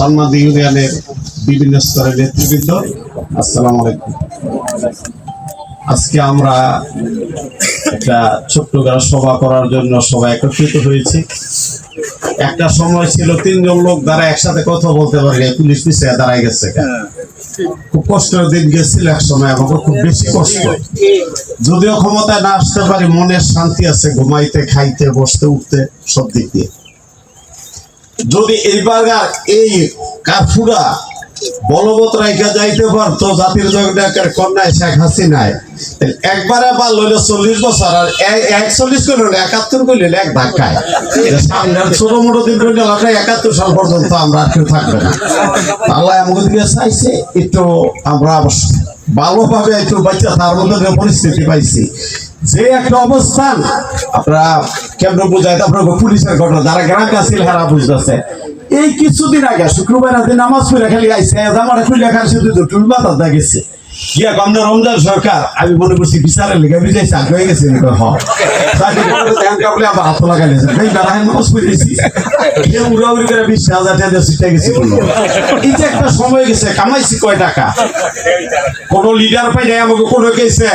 সালমাদ ইউনিয়নের বিভিন্ন স্তরের নেতৃবৃন্দ, আসসালাম আলাইকুম। আজকে আমরা একটা ছোট্ট করে সভা করার জন্য সবাই একত্রিত হয়েছি। একটা সময় ছিল তিনজন লোক দ্বারা একসাথে কথা বলতে পারে পুলিশ পিছিয়ে দাঁড়ায় গেছে। খুব কষ্টের দিন গেছিল এক সময় আমাকে খুব বেশি কষ্ট। যদিও ক্ষমতায় না আসতে পারি, মনের শান্তি আছে, ঘুমাইতে, খাইতে, বসতে, উঠতে, সব দিক দিয়ে। যদি এইবার এই কাফুরা বলবৎ রাইখা যাইতে পারতো, জাতির কন্যায় শেখ হাসিনায় একবারে চল্লিশ বছর, আর একচল্লিশ একাত্তর এক ধাক্কায়। ছোট মোটো দিন একাত্তর সাল পর্যন্ত আমরা আর কেউ থাকবে না। আল্লাহ দিকে চাইছে, একটু আমরা ভালোভাবে একটু বাচ্চা তার মধ্যে পরিস্থিতি পাইছি। যে একটা অবস্থান, আপনারা কেমন বোঝায় তারপরে পুলিশের ঘটনা। যারা গ্রাম কাছিল হারা বুঝতেছে। এই কিছুদিন আগে, শুক্রবার রাতে নামাজ পড়ে খালি আইসে আমার খুলে খালি শুধু টুল মাথা দা গেছে গিয়া কম না, রমজান সরকার, আমি মনে করছি বিচারের লেগে বিজয় চাক হয়ে গেছে তো হাত লাগাইছে এই বেড়ায় নামাজ পড়েছি এ উড়াউড়ি করে বিশ হাজার টাকা ছুটে গেছি কোনো। এই যে একটা সময় গেছে, কামাইছি কয় টাকা? কোন লিডার পাই নাই আমাকে, কোনো কেছে।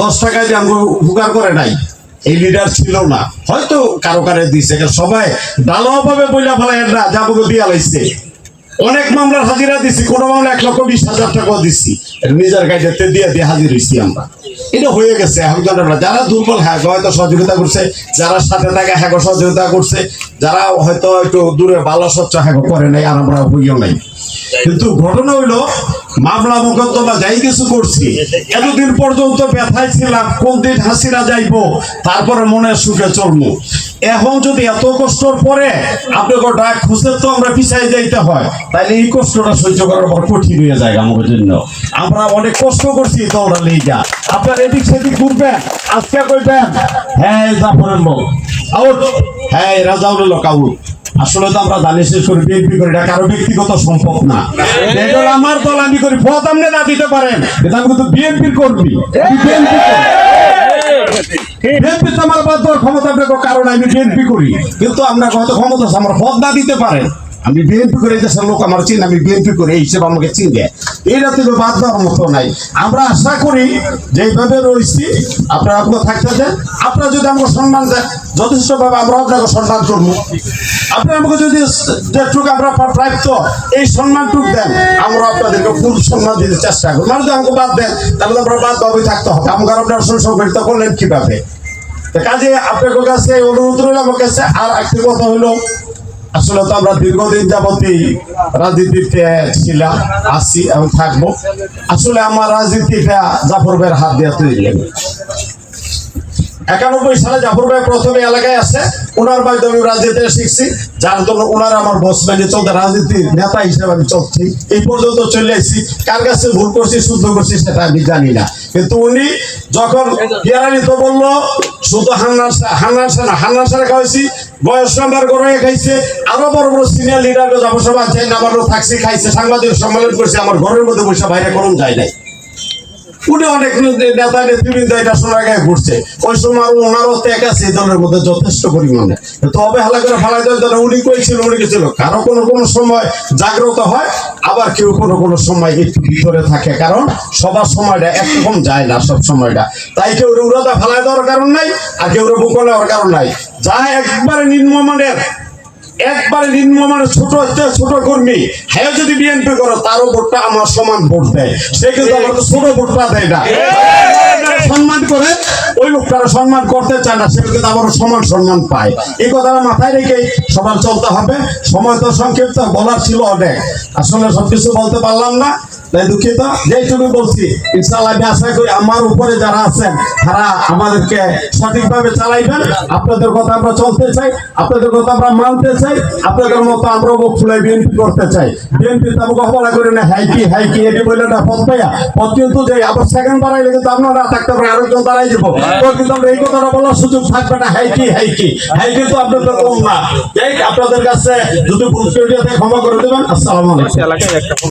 দশ টাকা দিয়ে আমাকে উপকার করে নাই। এই লিডার ছিল না। হয়তো কারও কারে দিছে সবাই ভালোভাবে বইলা ফেলাই না যা আমাকে দিয়া লাইছে। অনেক মামলার হাজিরা দিছি, কোনো মামলা এক লক্ষ বিশ হাজার টাকা দিছি। নিজের গাইডে দিয়ে দিয়ে হাজির হয়েছি আমরা। এটা হয়ে গেছে, এখন যারা দুর্বল হ্যাঁ হয়তো সহযোগিতা করছে, যারা সাথে থাকে হ্যাঁ সহযোগিতা করছে, যারা হয়তো একটু দূরে ভালো স্বচ্ছ হ্যাঁ করে নাই, আর আমরা হইও নাই। কিন্তু ঘটনা হইল মামলা মোকদ্দমা যাই কিছু করছি। এতদিন পর্যন্ত ব্যথায় ছিলাম, কোন দিন হাসিরা যাইবো, তারপরে মনে সুখে চলবো। এখন যদি এত কষ্টর পরে আপনাকে ডাক খুঁজতে তো আমরা পিছাই যাইতে হয়। তাইলে এই কষ্টটা সহ্য করার পর কঠিন হয়ে যায় আমাদের জন্য। আমরা অনেক কষ্ট করছি দৌড়া লেগা আপনার এদিক সেদিক ঘুরবেন, আজকে কইবেন হ্যাঁ জাফরের লোক। আউট। হ্যাঁ রাজাউলের লোক, আউট। আসলে তো আমরা জানি শেষ করে বিএনপি করি এটা কারও ব্যক্তিগত সম্পদ না। এটা আমার দল আমি করি পদ আপনি না দিতে পারেন। এটা আমি কিন্তু বিএনপির কর্মী বিএনপি বিএনপি তো আমার বাদ দেওয়ার ক্ষমতা আপনাকে কারণ আমি বিএনপি করি। কিন্তু আমরা হয়তো ক্ষমতা আছে, আমার পদ না দিতে পারেন। আমি বিএনপি করে দেশের লোক আমার চিন আমি বিএনপি করে এই হিসেবে আমাকে চিনবে এইটা থেকে বাদ দেওয়ার মতো নাই। আমরা আশা করি যে এইভাবে রয়েছি। আপনারা আপনার থাকতে দেন। আপনারা যদি আমাকে সম্মান দেন যথেষ্টভাবে আমরা আপনাকে সম্মান করব। আপনি আমাকে যদি যেটুকু আমরা প্রাপ্ত, এই সম্মানটুক দেন, আমরা আপনাদেরকে ফুল সম্মান দিতে চেষ্টা করব। মানে যদি আমাকে বাদ দেন, তাহলে আমরা বাদ ভাবে থাকতে হবে। আমাকে আপনারা সংসংগঠিত করলেন কীভাবে? কাজে আপনার কাছে অনুরোধ রইল আমার কাছে। আর একটি কথা হলো আসলে তো আমরা দীর্ঘদিন যাবতই রাজনীতিতে ছিলাম আসি এবং থাকব। আসলে আমার রাজনীতিটা জাফরবের হাত দিয়ে তৈরি একানব্বই সালে জাফর ভাই প্রথমে এলাকায় আসে ওনার মাধ্যমে আমি রাজনীতি শিখছি। যার জন্য ওনার আমার বস মেনে চলতে রাজনীতির নেতা হিসেবে আমি চলছি। এই পর্যন্ত চলে এসেছি। কার কাছে ভুল করছি, শুদ্ধ করছি, সেটা আমি জানি না। কিন্তু উনি যখন পিয়ারানি তো বলল, শুধু হান্নান হান্নান শাহ না, হান্নান শাহ খাওয়াইছি বয়স নাম্বার করে খাইছে, আরও বড় বড় সিনিয়র লিডার জনসভা চাই নামারও থাকছে, খাইছে, সাংবাদিক সম্মেলন করছে, আমার ঘরের মধ্যে বসে বাইরে কোনো যায় নাই। উনি অনেক নেতা নেতৃবৃন্দ এটা শোনা গায়ে ঘুরছে। ওই সময় ওনারও ত্যাগ আছে এই দলের মধ্যে যথেষ্ট পরিমাণে। তো অবহেলা করে ফেলাই দেওয়ার জন্য উনি কইছিল উনি গেছিল কারও কোনো কোনো সময় জাগ্রত হয়, আবার কেউ কোনো কোনো সময় একটু ভিতরে থাকে। কারণ সবার সময়টা একরকম যায় না সব সময়টা। তাই কেউ উড়াদা ফেলাই দেওয়ার কারণ নাই, আর কেউ বুক নেওয়ার কারণ নাই। যা একবারে নিম্নমানের একবারে নিম্নমানের ছোট হচ্ছে ছোট কর্মী হ্যাঁ যদি বিএনপি করো তারও ভোটটা আমার সমান ভোট দেয়। সে কিন্তু আমার ছোট ভোটটা দেয় না। সম্মান করে ওই লোকটারা সম্মান করতে চায় না সে কিন্তু আমার সমান সম্মান পায়। এই কথাটা মাথায় রেখে সবার চলতে হবে। সময় তো সংক্ষিপ্ত বলার ছিল অনেক। আসলে সবকিছু বলতে পারলাম না। তাই দুঃখিত। যেটুকু বলছি, ইনশাআল্লাহ আমি আশা করি আমার উপরে যারা আছেন, তারা আমাদেরকে সঠিকভাবে চালাইবেন। আপনাদের কথা আমরা চলতে চাই, আপনাদের কথা আমরা মানতে চাই, আপনাদের মতো আমরাও মুখ ফুলাই বিএনপি করতে চাই। বিএনপি তো আমাকে অবহেলা করে না, হাই কি হাই কি, এটি বললে না, পথ পাইয়া। পথ কিন্তু যে, আবার সেকেন্ড দাঁড়াইলে কিন্তু আপনারা থাকতে পারে, আরেকজন দাঁড়াই দিব। তো কিন্তু আমরা এই কথাটা বলার সুযোগ থাকবে না, হাই কি হাই কি? হাই কিন্তু আপনাদের কম না। আপনাদের কাছে যদি ভুল ক্ষমা করে দেবেন। আসসালামু আলাইকুম।